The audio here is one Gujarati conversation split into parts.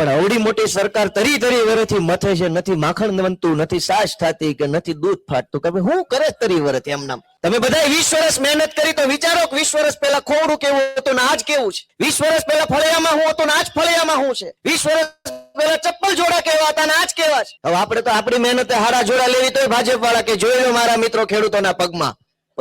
પણ અવડી મોટી સરકાર તરી તરી વર્ષથી મથે છે, નથી માખણ બનતું નથી સાસ થતી કે નથી દૂધ ફાટતું. કે હું કરે તરી વર્ષ એમ તમે બધા વીસ વર્ષ મહેનત કરી તો વિચારો કે વીસ વર્ષ પહેલા ખોડું કેવું હતું ને આજ કેવું છે? વીસ વર્ષ પહેલા ફળિયામાં હું હતું ને આજ ફળિયામાં હું છે? વીસ વર્ષ પહેલા ચપ્પલ જોડા કેવા હતા ને આજ કેવા છે? હવે આપણે તો આપણી મહેનતે હારા જોડા લેવી તો ભાજપ વાળા કે જોઈ મારા મિત્રો ખેડૂતોના પગમાં.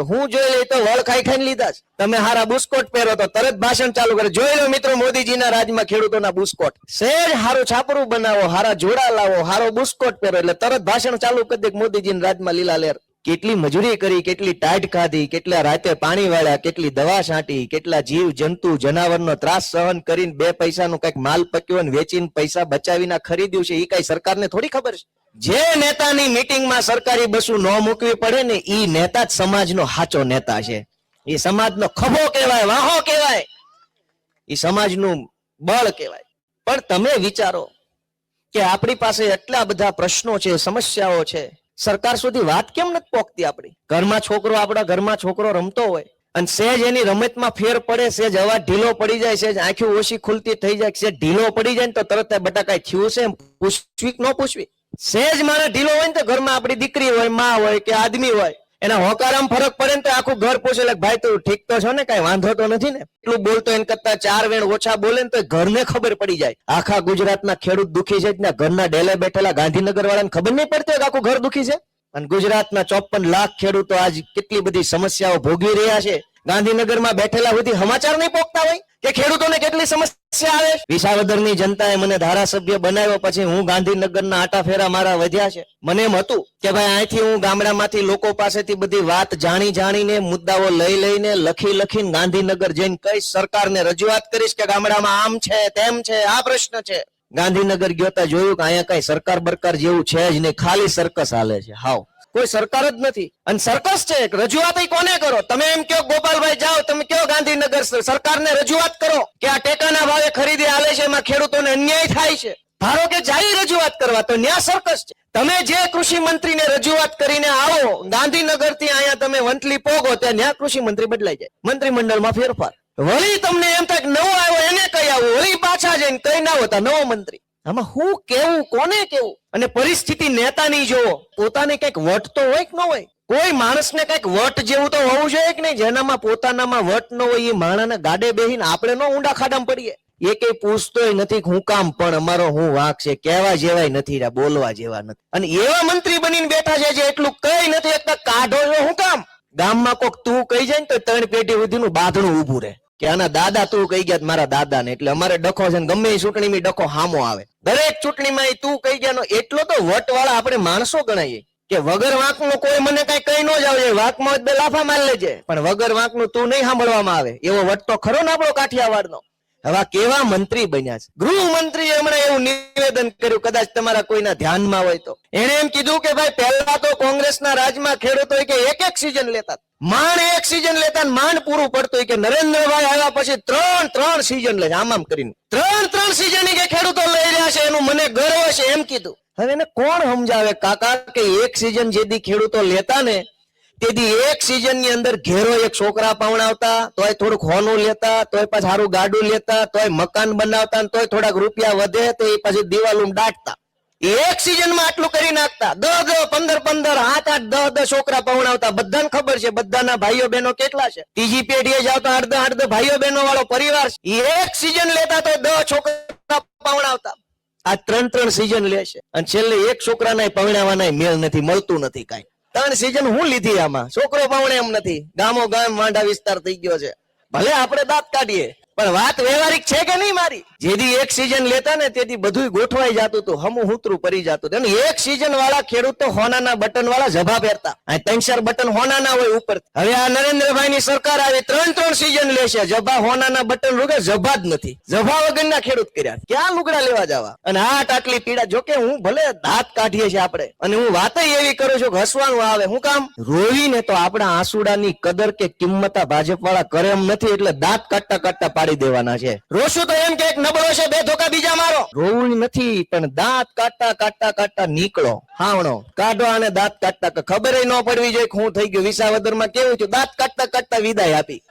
હું જોઈ લઈ તો વળ ખાઈ ખાઈને લીધા છે. તમે હારા બુસ્કોટ પહેરો તો તરત ભાષણ ચાલુ કરે. જોઈ લો મિત્રો મોદીજીના રાજમાં ખેડૂતોના બુસ્કોટ. સહેજ હારું છાપરું બનાવો, હારા જોડા લાવો, હારો બુસ્કોટ પહેરો એટલે તરત ભાષણ ચાલુ કરી દે મોદીજીના રાજમાં લીલા લેર કેટલી મજૂરી કરી, કેટલી ટાઈટ ખાધી, કેટલા રાતે પાણી વાળ્યા, કેટલી દવા છાંટી, કેટલા જીવ, જંતુ, જનાવરનો ત્રાસ સહન કરીને બે પૈસાનું કંઈક માલ પક્યો ને વેચીને પૈસા બચાવીને ખરીદ્યું છે એ કઈ સરકારને થોડી ખબર છે? જે નેતાની મીટિંગમાં સરકારી બસો ન મૂકવી પડે ને એ નેતા જ સમાજનો સાચો નેતા છે. એ સમાજનો ખભો કહેવાય, વાહો કહેવાય. એ સમાજનું બળ કહેવાય. પણ તમે વિચારો કે આપણી પાસે એટલા બધા પ્રશ્નો છે, સમસ્યાઓ છે સરકાર સુધી વાત કેમ નથી પોકતી આપણી? ઘરમાં છોકરો આપણા ઘરમાં છોકરો રમતો હોય અને સેજ એની રમતમાં ફેર પડે, સેજ અવાજ ઢીલો પડી જાય, સેજ આંખી ઓછી ખુલતી થઈ જાય, સેજ ઢીલો પડી જાય ને તો તરત બટા કઈ થયું છે પૂછવી ન પૂછવી? સેજ માણસ ઢીલો હોય ને તો ઘરમાં આપણી દીકરી હોય, માં હોય કે આદમી હોય એના હોકારામ ફરક પડે ને તો આખું ઘર પૂછે એટલે ભાઈ, તું ઠીક તો છો ને? કઈ વાંધો તો નથી ને? એટલું બોલતો એને કરતા ચાર વેણ ઓછા બોલે ને તો ઘરને ખબર પડી જાય. આખા ગુજરાતના ખેડૂત દુખી છે ને? ઘરના ડેલે બેઠેલા ગાંધીનગર વાળાને ખબર નહીં પડતી કે આખું ઘર દુખી છે? અને ગુજરાતના ચોપન લાખ ખેડૂતો આજ કેટલી બધી સમસ્યાઓ ભોગવી રહ્યા છે. ગાંધીનગરમાં બેઠેલા સુધી સમાચાર નહીં પોકતા હોય? કે ખેડૂતોને કેટલી સમસ્યા આવે? વિસાવદરની જનતાએ મને ધારાસભ્ય બનાવ્યો, પછી હું ગાંધીનગરના આટા ફેરા મારા વધ્યા છે. મને એમ હતું કે ભાઈ, અહીંથી હું ગામડામાંથી લોકો પાસેથી બધી વાત જાણી જાણીને, મુદ્દાઓ લઈ લઈને, લખી લખીને ગાંધીનગર જઈને કઈ સરકારને રજૂઆત કરીશ કે ગામડામાં આમ છે, તેમ છે, આ પ્રશ્ન છે. ગાંધીનગર ગયો તા જોયું કે અહીંયા કઈ સરકાર બરકાર જેવું છે જ નહીં, ખાલી સર્કસ હાલે છે. હાવ. કોઈ સરકાર જ નથી. અને સર્કસ છે રજૂઆત કોને કરો? તમે એમ કહો ગોપાલભાઈ જાઓ તમે કહો ગાંધીનગર સર- સરકારને રજૂઆત કરો કે આ ટેકાના ભાવે ખરીદી આવે છે, એમાં ખેડૂતોને અન્યાય થાય છે. ધારો કે જાય રજૂઆત કરવા, તો ન્યા સરકસ છે. તમે જે કૃષિ મંત્રીને રજૂઆત કરીને આવો ગાંધીનગરથી અહીંયા તમે વંટલી પોગો, ત્યાં ન્યા કૃષિ મંત્રી બદલાઈ જાય. મંત્રીમંડળમાં ફેરફાર. વળી તમને એમ થાય નવો આવ્યો, એને કઈ આવું? વળી પાછા જઈને કઈ ના હોતા, નવો મંત્રી. આમાં હું કેવું, કોને કેવું? અને પરિસ્થિતિ નેતાની જોવો પોતાને કંઈક વટતો હોય કે ન હોય? કોઈ માણસને કંઈક વટ જેવું તો હોવું જોઈએ કે નહીં? જેનામાં પોતાનામાં વટ ન હોય એ માણાના ગાડે બેહીને આપણે ન ઊંડા ખાડામાં પડીએ. એ કઈ પૂછતોય નથી હું કામ પણ અમારો હું વાંક છે. કહેવા જેવાય નથી રહ્યા, બોલવા જેવા નથી. અને એવા મંત્રી બનીને બેઠા છે જે એટલું કઈ નથી એકતા કાઢો હું કામ? ગામમાં કોક તું કહી જાય ને તો ત્રણ પેટી સુધીનું બાંધણું ઊભું રહે. કે આના દાદા તું કહી ગયા મારા દાદા ને એટલે અમારે ડખો છે ને ગમે એ ચૂંટણીમાં ડખો હામો આવે. દરેક ચૂંટણીમાં એ તું કહી ગયા એટલો તો વટ વાળા આપણે માણસો ગણાઈએ. કે વગર વાંકનું કોઈ મને કઈ કઈ ન જાવ વાંકમાં બે લાફા મારી લેજે. પણ વગર વાંકનું તું નહીં સાંભળવામાં આવે. એવો વટ તો ખરો ને આપણો કાઠિયાવાડનો? હવે કેવા મંત્રી બન્યા છે? ગૃહમંત્રી હમણાં એવું નિવેદન કર્યું, કદાચ તમારા કોઈના ધ્યાનમાં હોય તો. એને એમ કીધું કે ભાઈ, પહેલા તો કોંગ્રેસના રાજમાં ખેડૂતો કે એક એક સિઝન લેતા માંડ એક સિઝન લેતા માંડ પૂરું પડતું કે નરેન્દ્રભાઈ આવ્યા પછી ત્રણ ત્રણ સિઝન લે આમ આમ કરીને. ત્રણ ત્રણ સિઝન કે ખેડૂતો લઈ રહ્યા છે, એનું મને ગર્વ છે, એમ કીધું. હવે એને કોણ સમજાવે? કાકા, કે એક સિઝન જેથી ખેડૂતો લેતા ને તેથી એક સિઝનની અંદર ઘેરો એક છોકરા પાવણાવતા, તોય થોડુંક હોનું લેતા, તોય પાછું સારું ગાડું લેતા, તોય મકાન બનાવતા તોય થોડાક રૂપિયા વધે તો એ પછી દિવાલું દાટતા. એક સિઝનમાં આટલું કરી નાખતા. દસ દસ પંદર પંદર આઠ આઠ દસ દસ છોકરા પવણાવતા. બધાને ખબર છે, બધાના ભાઈઓ બહેનો કેટલા છે? ત્રીજી પેઢીએ જાવ તો અડધા અડધા ભાઈઓ બહેનો વાળો પરિવાર એક સિઝન લેતા તો દસ છોકરા પવણાવતા. આ ત્રણ ત્રણ સિઝન લે છે. અને છેલ્લે એક છોકરાના પવણાવવાના મેળ નથી, મળતું નથી કાંઈ. ત્રણ સિઝન હું લીધી આમાં. છોકરો પાવણે એમ નથી. ગામો ગામ માંડા વિસ્તાર થઈ ગયો છે. ભલે આપણે દાંત કાઢીએ. પણ વાત વ્યવહારિક છે કે નહીં મારી? જેથી એક સિઝન લેતા ને તેથી બધું ગોઠવાઈ જતું હતું, હમું હુતરું પડી જતું અને એક સિઝન વાળા ખેડૂતો હોનાના બટન વાળા જભા પહેરતા. આ બટન હોનાના હોય ઉપર. હવે આ નરેન્દ્રભાઈ ની સરકાર આવી ત્રણ ત્રણ સિઝન લેશે. જભા હોનાના બટન રૂગે, જભા જ નથી. જભા વગરના ખેડૂત કર્યા. ક્યાં લુગડા લેવા જવા? અને આટ આટલી પીડા, જોકે હું ભલે દાંત કાઢીએ છીએ આપણે, અને હું વાત એવી કરું છું કે હસવાનું આવે. હું કામ? રોવીને તો આપણા આંસુડાની કદર કે કિંમત ભાજપ વાળા કરે એમ નથી, એટલે દાંત કાઢતા કાઢતા પાડી દેવાના છે. રોશું તો એમ કે એક નબળો છે, બે ધોકા બીજા મારો. રોવું નથી, પણ દાંત કાટતા કાટતા કાટતા નીકળો. હાવણો. કાઢો અને દાંત કાટતા ખબર ન પડવી જોઈએ હું થઈ ગયું. વિસાવદરમાં કેવું છું દાંત કાટતા કાટતા વિદાય આપી.